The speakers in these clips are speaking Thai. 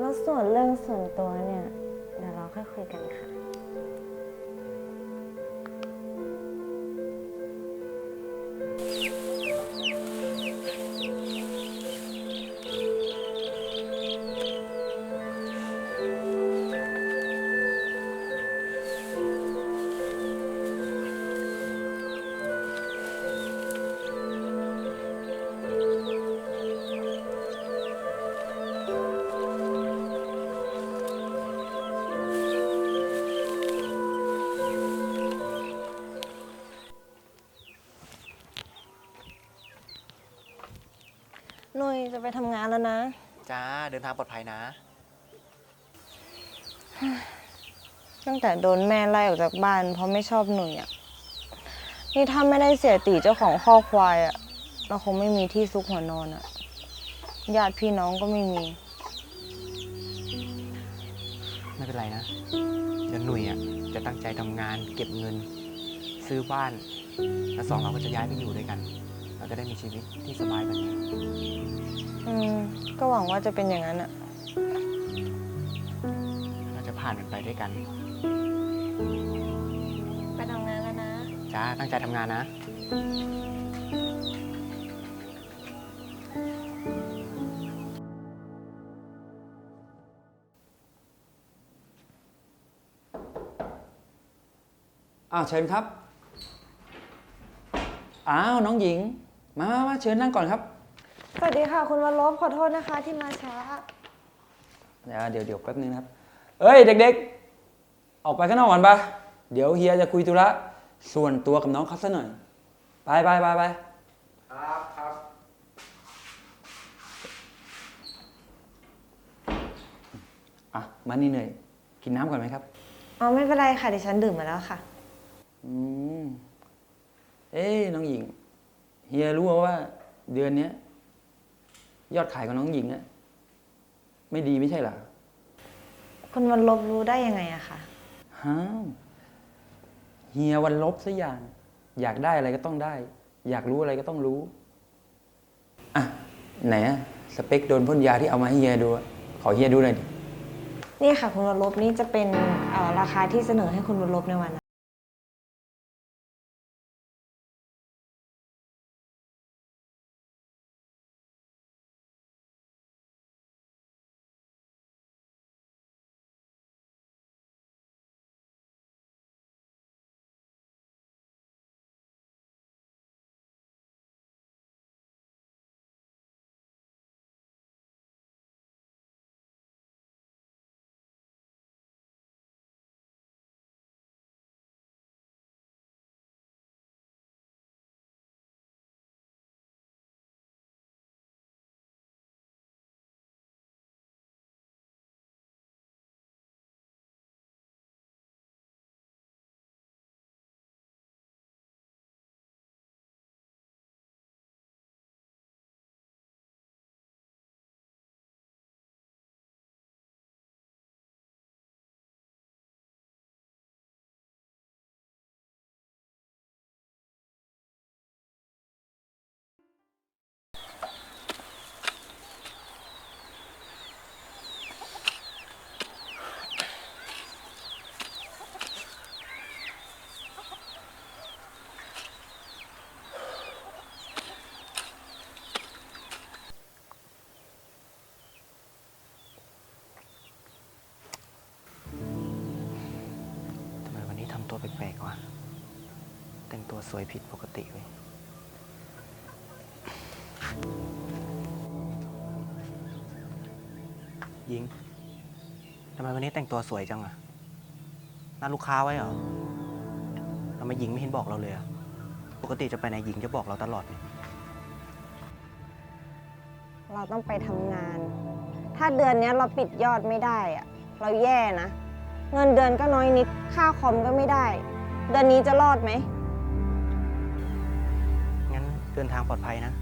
แล้วส่วนเรื่องส่วนตัวเนี่ย เดี๋ยวเราค่อยคุยกันค่ะ หนุ่ยจะไปทำงานแล้วนะ จ้า เดินทางปลอดภัยนะ ตั้งแต่โดนแม่ไล่ออกจากบ้าน เพราะไม่ชอบหนุ่ยอะนี่ถ้าไม่ได้เสียตีเจ้าของข้อควายอะเราคงไม่มีที่ซุกหัวนอนอะญาติพี่น้องก็ไม่มี ไม่เป็นไรนะ เดี๋ยวหนุ่ยอะจะตั้งใจทำงานเก็บเงิน ซื้อบ้าน แล้วสองเราก็จะย้ายไปอยู่ด้วยกัน เราจะได้มีชีวิตที่สบายแบบนี้ อืม ก็หวังว่าจะเป็นอย่างนั้นอะเราจะผ่านมันไปด้วยกัน ไปทำงานแล้วนะ จ้า ตั้งใจทำงานนะ อ้าวเชิญครับ อ้าว น้องหญิง มามามาเชิญนั่งก่อนครับ สวัสดีค่ะ คุณวันลบขอโทษนะคะที่มาช้า เดี๋ยวเดี๋ยวเดี๋ยวแป๊บนึงนะครับ เอ้ยเด็กๆ ออกไปข้างนอกก่อนปะเดี๋ยวเฮียจะคุยธุระส่วนตัวกับน้องเขาซะหน่อย ไปไปไปไปครับครับอะมานี่เหนื่อยกินน้ำก่อนไหมครับ อ๋อไม่เป็นไรค่ะดิฉันดื่มมาแล้วค่ะ อืม เอ้ยน้องหญิง เฮียรู้ว่าเดือนเนี้ยยอดขายของน้องหญิงอะไม่ดีไม่ใช่เหรอคุณวันลบรู้ได้ยังไงอะคะฮ้าวเฮียวันลบซะอย่าง อยากได้อะไรก็ต้องได้ อยากรู้อะไรก็ต้องรู้อะไหนอะสเปคโดนพ่นยาที่เอามาให้เฮียดูอะขอเฮียดูหน่อยดินี่ค่ะ คุณวันลบนี่จะเป็นเอ่อราคาที่เสนอให้คุณวันลบในวันนั้น ตัวแปลกๆว่ะ แต่งตัวสวยผิดปกติเว้ยยิงทำไมวันนี้แต่งตัวสวยจังอะนัดลูกค้าไว้เหรอทำไมหญิงไม่เห็นบอกเราเลยอะปกติจะไปไหนหญิงจะบอกเราตลอดนี่เราต้องไปทำงาน ถ้าเดือนเนี้ยเราปิดยอดไม่ได้อะเราแย่นะ เงินเดือนก็น้อยนิด ค่าคอมก็ไม่ได้ เดือนนี้จะรอดไหม งั้นเดินทางปลอดภัยนะ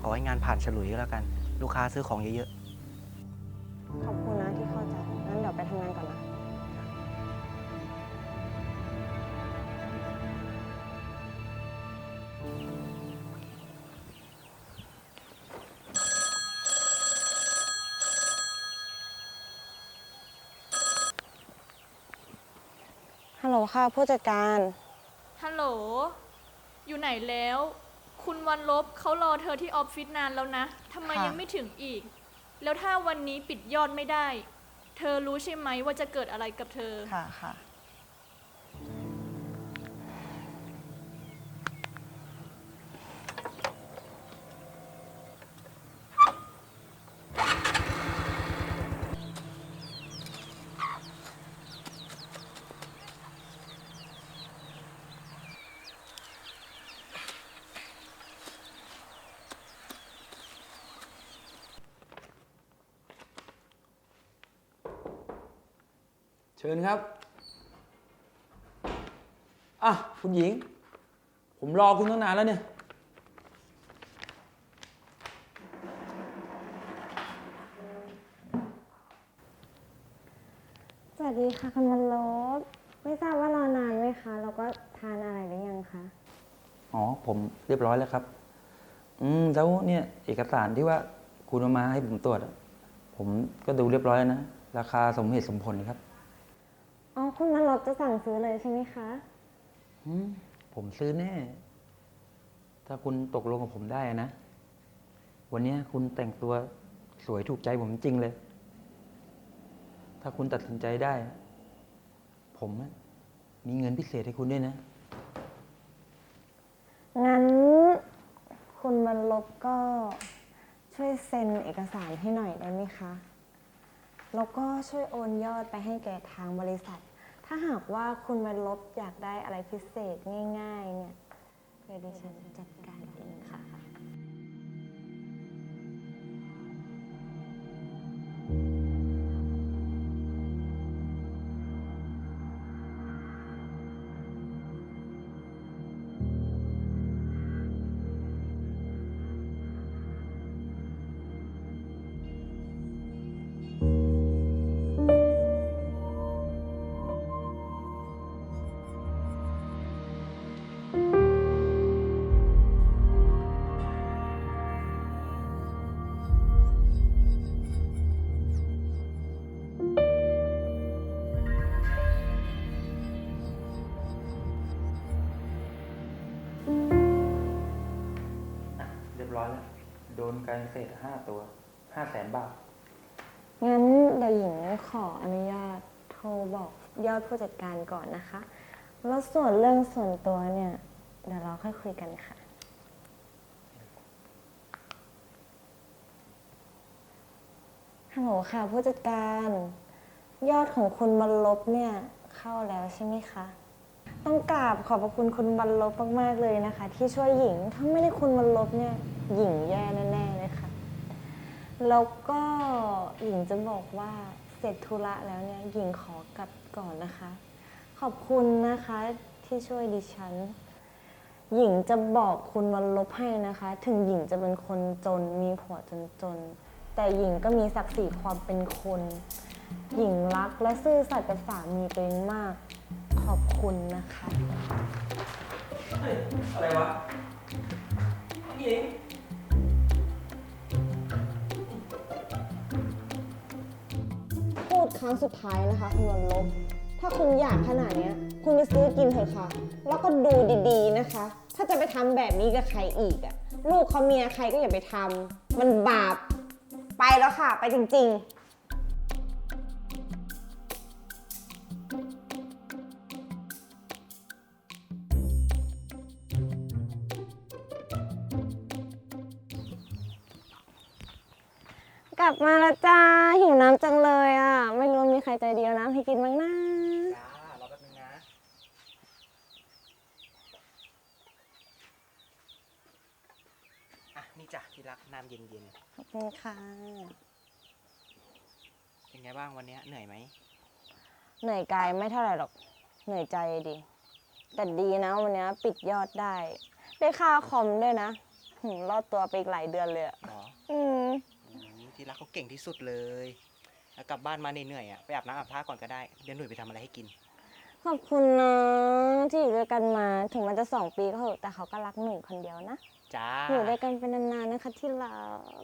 ขอให้งานผ่านฉลุยก็แล้วกัน ลูกค้าซื้อของเยอะๆ ลค่ะผู้จัดการ ฮัลโหล อยู่ไหนแล้ว คุณวันลบเขารอเธอที่ออฟฟิศนานแล้วนะทำไมค่ะ ยังไม่ถึงอีก แล้วถ้าวันนี้ปิดยอดไม่ได้ เธอรู้ใช่ไหมว่าจะเกิดอะไรกับเธอ ค่ะค่ะ ชิญครับ อะ คุณหญิง ผมรอคุณตั้งนานแล้วเนี่ย สวัสดีค่ะคุณวันลบไม่ทราบว่ารอนานไหมคะ แล้วก็ทานอะไรหรือยังคะ อ๋อ ผมเรียบร้อยแล้วครับ อืม แล้วเนี่ย เอกสารที่ว่าคุณเอามาให้ผมตรวจอะผมก็ดูเรียบร้อยแล้วนะ ราคาสมเหตุสมผลครับ อ๋อ คุณวันลบจะสั่งซื้อเลยใช่ไหมคะ อืมผมซื้อแน่ ถ้าคุณตกลงกับผมได้นะ วันเนี้ยคุณแต่งตัวสวยถูกใจผมจริงเลย ถ้าคุณตัดสินใจได้ ผมอะมีเงินพิเศษให้คุณด้วยนะ งั้น คุณวันลบก็ช่วยเซ็นเอกสารให้หน่อยได้ไหมคะ แล้วก็ช่วยโอนยอดไปให้แก่ทางบริษัท ถ้าหากว่าคุณมันลบอยากได้อะไรพิเศษง่ายๆเนี่ยเดี๋ยวดิฉันจัด โดนการเศษห้าตัวห้าแสนบาท งั้นเดี๋ยวหญิงขออนุญาตโทรบอกยอดผู้จัดการก่อนนะคะ แล้วส่วนเรื่องส่วนตัวเนี่ย เดี๋ยวเราค่อยคุยกันค่ะ ฮัลโหลค่ะผู้จัดการ ยอดของคุณบรรลบเนี่ยเข้าแล้วใช่ไหมคะ ต้องกราบขอบพระคุณคุณบรรลบมากๆเลยนะคะ ที่ช่วยหญิงถ้าไม่ได้คุณบรรลบเนี่ยหญิงแย่แน่ๆเลยค่ะแล้วก็หญิงจะบอกว่าเสร็จธุระแล้วเนี่ยหญิงขอกลับก่อนนะคะ ขอบคุณนะคะที่ช่วยดิฉัน หญิงจะบอกคุณวันลบให้นะคะ ถึงหญิงจะเป็นคนจนมีผัวจนจนๆแต่หญิงก็มีศักดิ์ศรีความเป็นคน หญิงรักและซื่อสัตย์กับสามีตัวเองมาก ขอบคุณนะคะ อะไรวะหญิงพูดครั้งสุดท้ายนะคะคุณวันลบ ถ้าคุณอยากขนาดเนี้ย คุณไปซื้อกินเถอะค่ะ แล้วก็ดูดีๆนะคะ ถ้าจะไปทำแบบนี้กับใครอีกอะลูกเขาเมียใครก็อย่าไปทำมันบาป ไปแล้วค่ะ ไปจริง ๆ กลับมาแล้วจ้าหิวน้ำจังเลยอะ ไม่รู้ว่ามีใครใจเดียวน้ำให้กินบ้างนะจ้ารอแป๊บนึงนะอะนี่จ้ะที่รักน้ำเย็นขอบคุณค่ะๆเป็นไงบ้างวันเนี้ยเหนื่อยไหมเหนื่อยกายไม่เท่าไหร่หรอก เหนื่อยใจดิแต่ดีนะวันนี้ปิดยอดได้ ได้ค่าคอมด้วยนะหืมรอดตัวไปอีกหลายเดือนเลยอะหรออืมอืม ที่รักเขาเก่งที่สุดเลย แล้วกลับบ้านมาเหนื่อยๆอะไปอาบน้ำอาบท่าก่อนก็ได้ เดี๋ยวหนุ่ยไปทำอะไรให้กิน ขอบคุณนะที่อยู่ด้วยกันมาถึงมันจะสองปีก็เถอะแต่เขาก็รักหนูคนเดียวนะจ้า อยู่ด้วยกันเป็นนานๆนะคะที่รัก